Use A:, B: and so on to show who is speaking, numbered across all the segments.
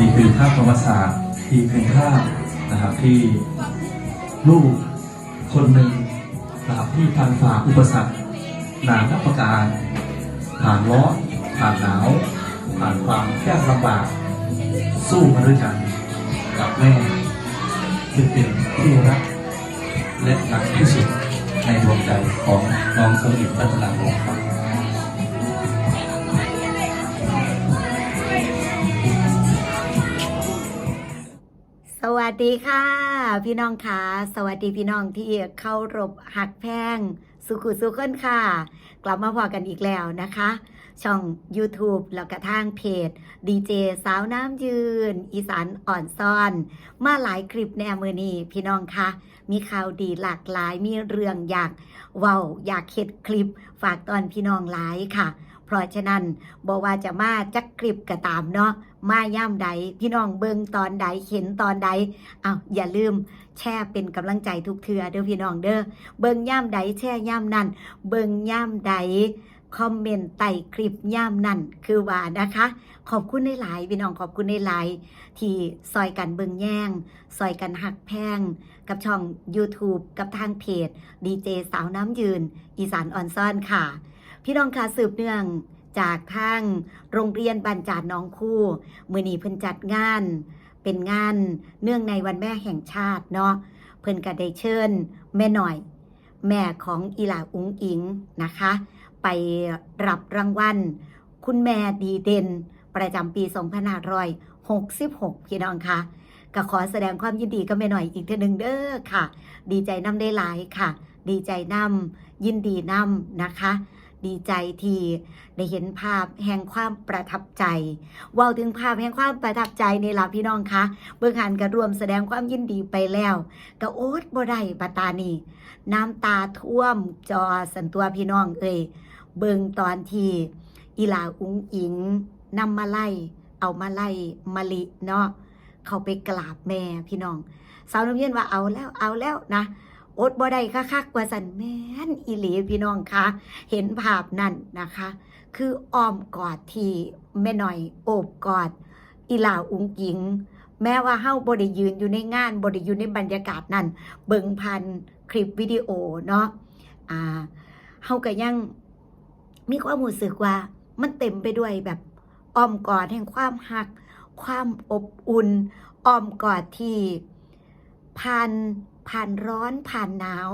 A: นี่คือภาพประวัติศาสตร์ที่เป็นภาพนะครับที่ลูกคนหนึ่งนะครับที่ผ่านฝ่าอุปสรรคนานับประการ ผ่านร้อนผ่านหนาว ผ่านความยากลำบาก สู้มาด้วยกันกับแม่ซึ่งเป็นที่รักและรักที่สุดในดวงใจของน้องสมิทรัตนาโมครับ
B: ดีค่ะ พี่น้องค่ะสวัสดีพี่น้องที่เข้ารบหักแพงสุขุสุขนค่ะ กลับมาพอกันอีกแล้วนะคะ ช่อง YouTube แล้วก็ทางเพจดีเจสาวน้ำยืน อีสานอ่อนซ่อน มาหลายคลิปแนมือนี้พี่น้องคะมีข่าวดีหลากหลายมีเรื่องอยากเว้าอยากเฮ็ดคลิปฝากตอนพี่น้องหลายค่ะ เพราะฉะนั้นบอกว่าจะมาจักคลิปก็ตามเนาะมาย่ามใดพี่น้องเบิงตอนใดเห็นตอนใดเอาอย่าลืมแชร์เป็นกำลังใจทุกเทือเด้อพี่น้องเด้อเบิงย่ามใดแชร์ย่ามนั่นเบิงย่ามใดคอมเมนต์ใต้คลิปย่ามนั่นคือว่านะคะ ขอบคุณในหลายพี่น้องขอบคุณในหลาย ที่ซอยกันเบิงแย่งซอยกันหักแพง กับช่อง YouTube กับทางเพจดีเจสาวน้ำยืน อีสานออนซ่อนค่ะ พี่น้องคะสืบเนื่องจากทางโรงเรียนบันจาดน้องคู่มือนีเพิ่นจัดงาน เป็นงานเนื่องในวันแม่แห่งชาติเนาะเพิ่นก็ได้เชิญ แม่หน่อย แม่ของอีหลาอุงอิงนะคะ ไปรับรางวัล คุณแม่ดีเด่น ประจำปี2566 พี่น้องคะก็ขอแสดงความยินดีกับแม่หน่อยอีกเทีหนึ่งเด้อค่ะ ดีใจน้ำได้หลายค่ะ ดีใจน้ำยินดีน้ำนะคะ ดีใจที่ได้เห็นภาพแห่งความประทับใจเว่าถึงภาพแห่งความประทับใจนี่ล่ะพี่น้องคะเบื้องหันก็รวมแสดงความยินดีไปแล้วก็โอ๊ตบ่ได้ปตานีน้ำตาท่วมจอสันตัวพี่น้องเอ่ยเบิ่งตอนที่อีหลาอุ้งอิงนำมาไล่ เอามาไล่มะลิเนาะเขาไปกราบแม่พี่น้อง สาวน้ำเย็นว่าเอาแล้วเอาแล้วนะ อดบ่ได้คักกว่าสันแม่นอีหลีพี่น้องคะเห็นภาพนั่นนะคะ คืออ้อมกอดที่แม่หน่อยโอบกอด อีหลาอุงกิง แม้ว่าเฮาบ่ได้ยืนอยู่ในงานบ่ได้อยู่ในบรรยากาศนั้น เบิ่งผ่านคลิปวิดีโอเนาะอ่าเฮาก็ยังมีความรู้สึกว่ามันเต็มไปด้วยแบบอ้อมกอดแห่งความหัก ความอบอุ่นอ้อมกอดที่ผ่านผ่านร้อนผ่านหนาว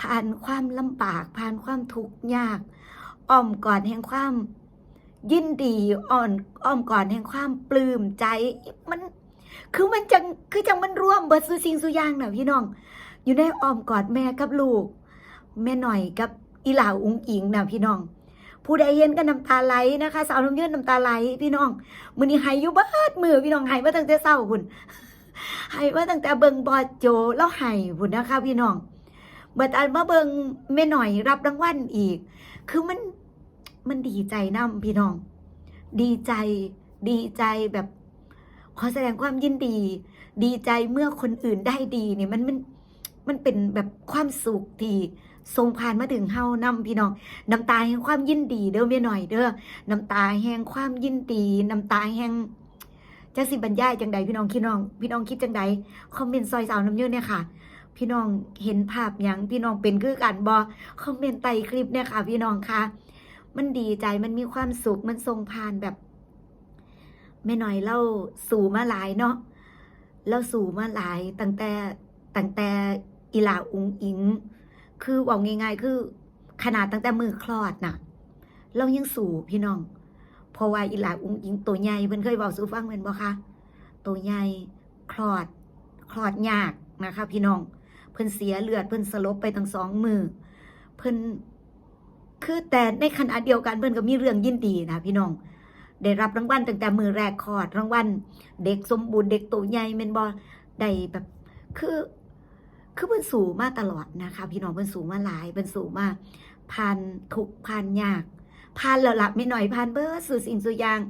B: ผ่านความลำบาก ผ่านความทุกข์ยากอ้อมกอดแห่งความ ยินดีอ่อนอ้อมกอดแห่งความปลื้มใจมัน คือมันจังคือจังมันร่วมเบิดสุสิงสุย่างน่ะพี่น้อง อยู่ในอ้อมกอดแม่กับลูก แม่หน่อยกับอีหล่าอุ้งอิงน่ะพี่น้อง ผู้ใดเห็นก็น้ำตาไหลนะคะ สาวน้ำยืนน้ำตาไหลพี่น้องมือนี้หายอยู่เบิดมือพี่น้องหายมาตั้งแต่เศร้าคุณ หายมาตั้งแต่เบิงบอดโจแล้วใหายพุ่นะคะพี่น้องเบิดอันมาเบิงแม่หน่อยรับรางวัลอีก คือมันมันดีใจนํพี่น้อง ดีใจ ดีใจแบบ ขอแสดงความยินดี ดีใจเมื่อคนอื่นได้ดีเนี่ยมันมันมันเป็นแบบความสุขที่ทรงผ่านมาถึงเฮานำพี่น้องน้ำตาแห่งความยินดีเด้อเมียหน่อยเด้อน้ำตาแห่งความยินดี น้ำตาแห่ง จะสิบรรยายจังใดพี่น้องคิดน้อง พี่น้องคิดจังใดคอมเมนต์ซอยสาวน้ำเยอเนี่ยค่ะ พี่น้องเห็นภาพหยังพี่น้องเป็นคือกันบอคอมเมนต์ใต้คลิปเนี่ยค่ะ พี่น้องค่ะ มันดีใจมันมีความสุขมันทรงผ่านแบบแม่หน่อยเล่าสู่มาหลายเนาะเล่าสู่มาหลายตั้งแต่ตั้งแต่อีหลาอุงอิง คือว่าง่ายๆคือขนาดตั้งแต่มือคลอดน่ะ เรายังสู่พี่น้อง ราะว่าอีหลาอุงอิงตัวใหญ่เพิ่นเคยบอกสูฟังเหมือนบ่คะตัวใหญ่คลอดคลอดยากนะคะ พี่น้องเพิ่นเสียเลือดเพิ่นสลบไปทั้งสองมือเพิ่นคือแต่ในขณะเดียวกันเพิ่นก็มีเรื่องยินดีนะพี่น้องได้รับรางวัลตั้งแต่มือแรกคลอดรางวัลเด็กสมบูรณ์เด็กตัวใหญ่แม่นบ่ได้แบบคือคือเพิ่นสูงมาตลอดนะคะ พี่น้องเพิ่นสูงมาหลายเพิ่นสูงมาผ่านทุกผ่านยาก ผ่านแล้วล่ะไม่หน่อยผ่านเบิดสู่สิ่งสู่อย่าง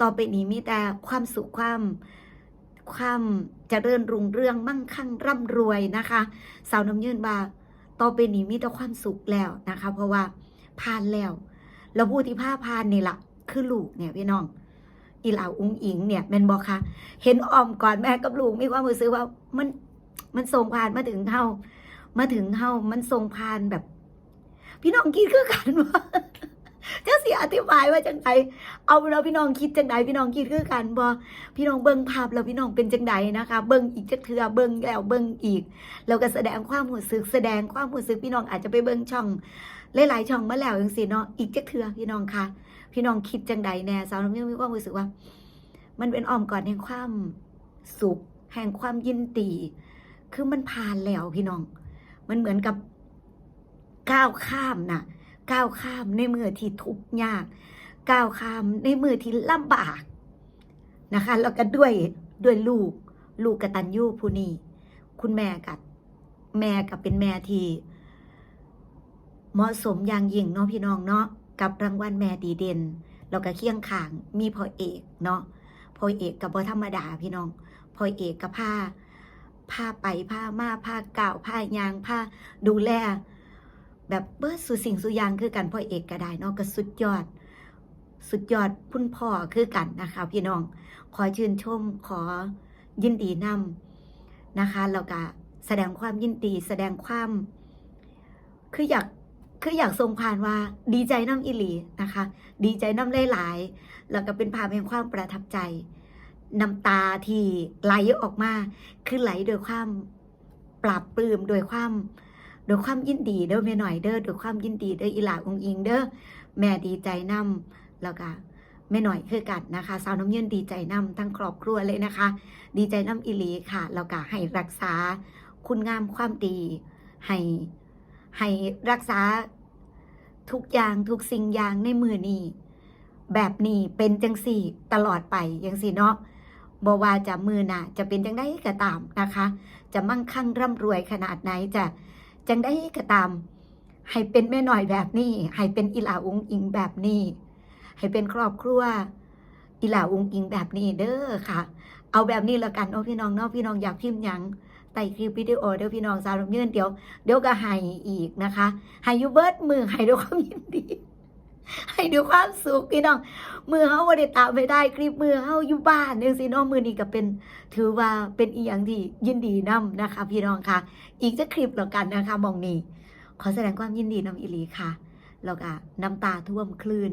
B: ต่อไปนี้มีแต่ความสุขความความเจริญรุ่งเรืองมั่งคั่งร่ำรวยนะคะ สาวน้ำยืนว่าต่อไปนี้มีแต่ความสุขแล้วนะคะ เพราะว่าผ่านแล้วแล้วผู้ที่พาผ่านนี่ล่ะคือลูกเนี่ยพี่น้องอีหลาอุ้งอิงเนี่ยแม่นบอกคะเห็นออมก่อนแม่กับลูกมีความรู้สึกว่ามันมันส่งผ่านมาถึงเฮามาถึงเฮามันส่งผ่านแบบ พี่น้องคิดคือกันว่า จะเสียอธิบายว่าจังไดเอาเราพี่น้องคิดจังไดพี่น้องคิดคือกันบ่พี่น้องเบิ่งภาพแล้วพี่น้องเป็นจังไดนะคะ เบิ่งอีกจักเทื่อเบิ่งแล้วเบิ่งอีก เราก็แสดงความรู้สึกแสดงความรู้สึกพี่น้องอาจจะไปเบิ่งช่องหลายๆช่องมาแล้วจังซี่เนาะอีกจักเทื่อพี่น้องค่ะ พี่น้องคิดจังใดแน่สาวน้ำยังมีความรู้สึกว่า มันเป็นอ้อมกอดแห่งความสุข แห่งความยินดีคือมันผ่านแล้วพี่น้อง มันเหมือนกับก้าวข้ามน่ะ ก้าวข้ามในมือที่ทุกข์ยาก ก้าวข้ามในมือที่ลำบากนะคะ แล้วก็ด้วยด้วยลูก ลูกกตัญญูผู้นี้คุณแม่กับแม่กับเป็นแม่ที่เหมาะสมอย่างยิ่งเนาะพี่น้องเนาะกับรางวัลแม่ดีเด่นแล้วก็เคียงข้างมีพ่อเอกเนาะพ่อเอกกับบ่ธรรมดาพี่น้องพ่อเอกกับผ้าผ้าไปผ้ามาผ้าเก่าวผ้ายางผ้าดูแล แบบเบิดสุสิ่งสุยางคือกันพ่อเอกก็ได้เนาะก็สุดยอด สุดยอดพุ่นพ่อคือกันนะคะ พี่น้อง ขอชื่นชมขอยินดีนำนะคะแล้วก็แสดงความยินดี แสดงความ คืออยากคืออยากทรงผ่านว่าดีใจน้ำอิหลีนะคะ ดีใจน้ำหลายๆแล้วก็เป็นภาพแห่งความประทับใจน้ำตาที่ไหลออกมา คือไหลโดยความปราบปลื้มโดยความ โดยความยินดีเด้อแม่หน่อยเด้อโดยความยินดีเด้ออีหลาองอิงเด้อแม่ดีใจน้ำแล้วก็แม่หน่อยคือกันนะคะสาวน้ำเยืนดีใจน้ำทั้งครอบครัวเลยนะคะ ดีใจน้ำอิลีค่ะแล้วก็ให้รักษาคุณงามความดี ให้ให้รักษาทุกอย่างทุกสิ่งอย่างในมือนี้แบบนี้เป็นจังสี่ตลอดไปยังสี่เนาะบอว่าจะมือน่ะจะเป็นจังได้ก็ตามนะคะ จะมั่งคั่งร่ำรวยขนาดไหนจะ จังได้ก็ตาม ให้เป็นแม่หน่อยแบบนี้ ให้เป็นอิหลาอุงอิงแบบนี้ ให้เป็นครอบครัวอิหลาอุงอิงแบบนี้เด้อค่ะ เอาแบบนี้ละกันเนาะพี่น้องเนาะพี่น้องอยากพิมพ์ยังใต่คลิปวิดีโอเดี๋ยวพี่น้องสาวลงเงินเดี๋ยวเดี๋ยวก็ให้อีกนะคะให้ยูเบิร์ดมือให้ด้วยความยินดี ให้ด้วยความสุขพี่น้อง มือเฮาบ่ได้ตามไปได้คลิปมือเฮาอยู่บ้านจังซี่เนาะมือนี้ก็เป็น ถือว่าเป็นอีหยังที่ยินดีนํนะคะ พี่น้องค่ะ อีกจะคลิปแล้วกันนะคะมองนี้ ขอแสดงความยินดีนํอีหลีค่ะแล้วก็น้ำตาท่วมคลื่น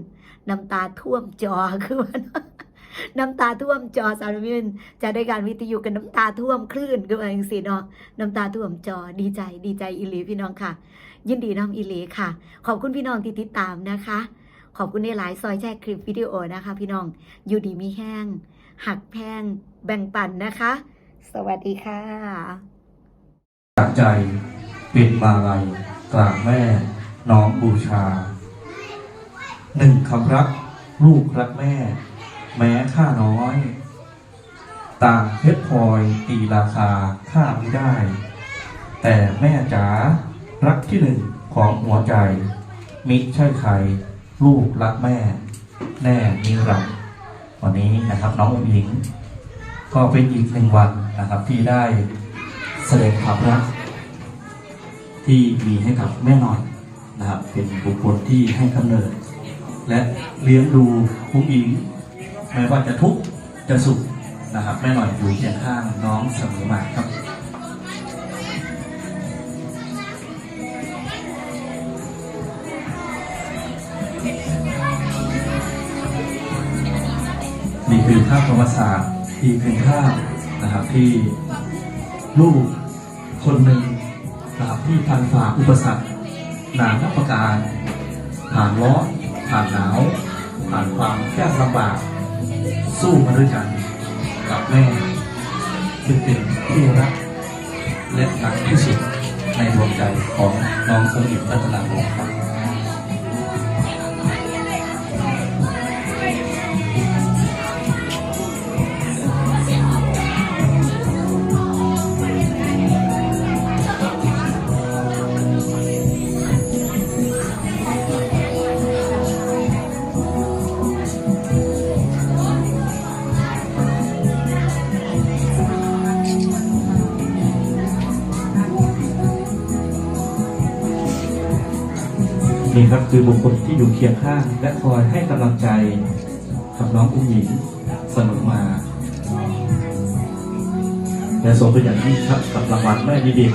B: น้ำตาท่วมจอคือว่าน้ำตาท่วมจอสารมินจะได้การวิทยุกันน้ำตาท่วมคลื่นก็ว่าอย่างสิเนาะน้ำตาท่วมจอดีใจ ดีใจอีหลีพี่น้องค่ะ ยินดีน้องอีหลีค่ะ ขอบคุณพี่น้องที่ติดตามนะคะ ขอบคุณในหลายซอยแชร์คลิปวิดีโอนะคะ พี่น้อง อยู่ดีมีแห้ง หักแพง แบ่งปันนะคะ สวัสดีค่ะ
A: จากใจเป็นมาลัยกลางแม่น้องบูชา หนึ่งคำรัก ลูกรักแม่ แม้ค่าน้อย ต่างเพชรพลอยตีราคาค่าไม่ได้ แต่แม่จ๋ารักที่หนึ่งของหัวใจ มิใช่ใคร ลูกรักแม่ แน่นิรันดร์วันนี้นะครับน้องอุ๋งอิง ก็เป็นอีกหนึ่งวันนะครับที่ได้แสดงความรัก ที่มีให้กับแม่หน่อยนะครับ เป็นบุคคลที่ให้กำเนิด และเลี้ยงดูผู้หญิงไม่ว่าจะทุกข์จะสุขนะครับแม่หน่อยอยู่เคียงข้างน้องเสมอมาครับ คือภาพประวัติศาสตร์ที่เป็นภาพนะครับที่ลูกคนหนึ่งนะครับที่พันฝ่าอุปสรรคนานนับประการ ผ่านร้อนผ่านหนาว ผ่านความยากลำบาก สู้มาด้วยกันกับแม่ซึ่งเป็นที่รักและรักที่สุดในดวงใจของน้องสมิทรัตนาพงศ์ครับ นี่ครับคือบุคคลที่อยู่เคียงข้าง และคอยให้กำลังใจกับน้องผู้หญิงมอมาและสมเป็นอย่างยิ่งครับกับรางวัลแม่ดีเด่น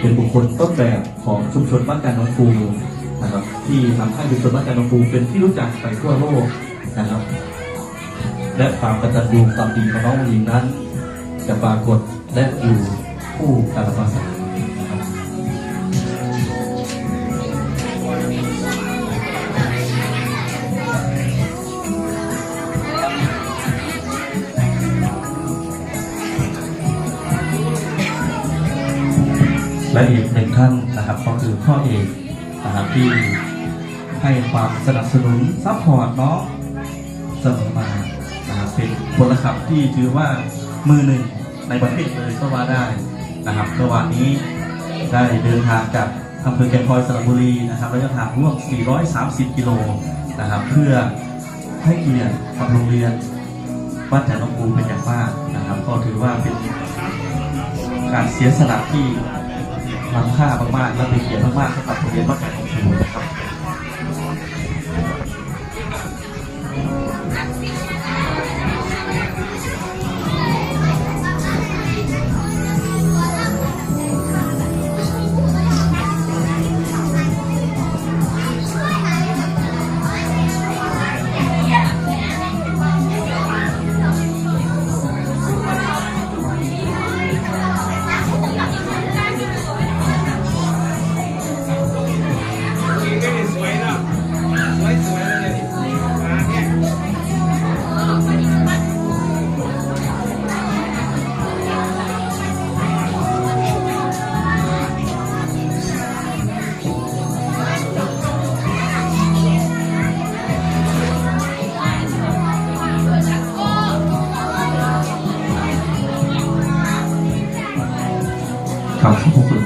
A: เป็นบุคคลต้นแบบของชุมชนบ้านการนองฟูนะครับที่ทำให้ชุมชนบ้านการนองฟูเป็นที่รู้จักไปทั่วโลกนะครับ และความกตัญญูความดีของน้องหญิงนั้น จะปรากฏและอยู่คู่กันละภาษา และอีกหนึ่งท่านนะครับก็คือพ่อเอกนะครับที่ให้ความสนับสนุนซัพพอร์ตน้องเสมอมานะครับเป็นพลขับที่ถือว่ามือหนึ่งในประเทศเลยก็ว่าได้นะครับเมื่อวานนี้ได้เดินทางจากอำเภอแก่งคอยสระบุรีนะครับระยะทางร่วม 430 กิโลนะครับ เพื่อให้เกียรติกับโรงเรียนบ้านแถนองคูเป็นอย่างมากนะครับ ก็ถือว่าเป็นการเสียสละที่ ล้ำค่ามากๆและเป็นเกียรติมากๆสำหรับโรงเรียนบ้านแก่นของคุณนะครับ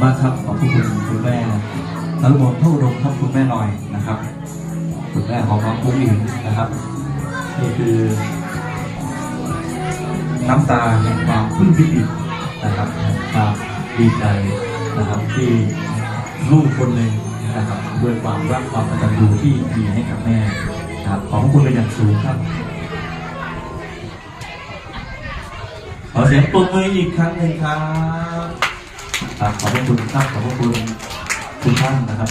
C: มา
A: กครับขอบคุณคุณแม่นรุมนเท่าดมครับคุณแม่หน่อยนะครับ คุณแม่ของน้องกุ้งอิงนะครับนี่คือน้ำตาแห่งความปลื้มปิตินะครับแห่งความดีใจนะครับที่ลูกคนหนึ่งนะครับด้วยความรักความกตัญญูที่มีให้กับแม่ครับขอบคุณเป็นอย่างสูงครับขอเสียงปรบมืออีกครั้งหนึ่งครับ ครับขอบพระคุณครับขอบพระคุณทุกท่านนะครับ